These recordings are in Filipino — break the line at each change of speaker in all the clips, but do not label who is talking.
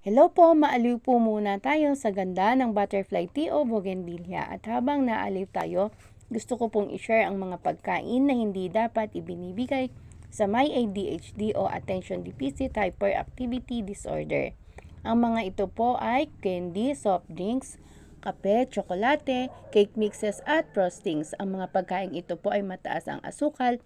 Hello po, maaliw po muna tayo sa ganda ng butterfly tea o bougainvillea. At habang naaliw tayo, gusto ko pong i-share ang mga pagkain na hindi dapat ibinibigay sa may ADHD o Attention Deficit Hyperactivity Disorder. Ang mga ito po ay candy, soft drinks, kape, tsokolate, cake mixes at frostings. Ang mga pagkain ito po ay mataas ang asukal,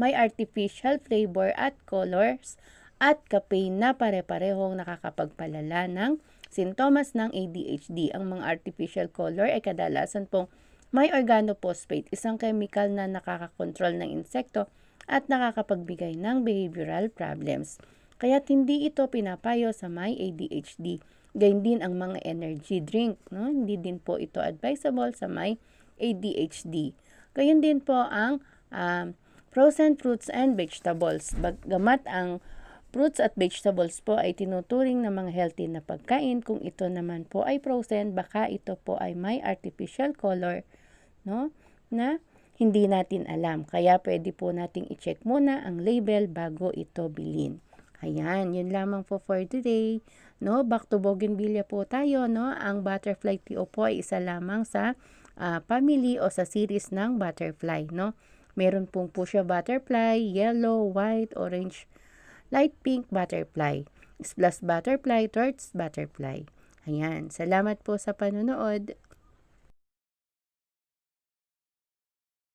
may artificial flavor at colors, at caffeine na pare-parehong nakakapagpalala ng sintomas ng ADHD. Ang mga artificial color ay kadalasan pong may organophosphate, isang chemical na nakakakontrol ng insekto at nakakapagbigay ng behavioral problems. Kaya hindi ito pinapayo sa may ADHD. Gayun din ang mga energy drink. No? Hindi din po ito advisable sa may ADHD. Gayun din po ang um, frozen fruits and vegetables. Bagamat ang Fruits at vegetables po ay tinuturing na mga healthy na pagkain. Kung ito naman po ay frozen, baka ito po ay may artificial color, no? Na hindi natin alam. Kaya pwede po nating i-check muna ang label bago ito bilhin. Ayan, yun lamang po for today. No, back to bougainvillea po tayo, no? Ang butterfly PO po ay isa lamang sa uh, family o sa series ng butterfly, no? Meron pong po siya butterfly, yellow, white, orange, light pink butterfly, splash butterfly, torch butterfly. Ayan, salamat po sa panonood.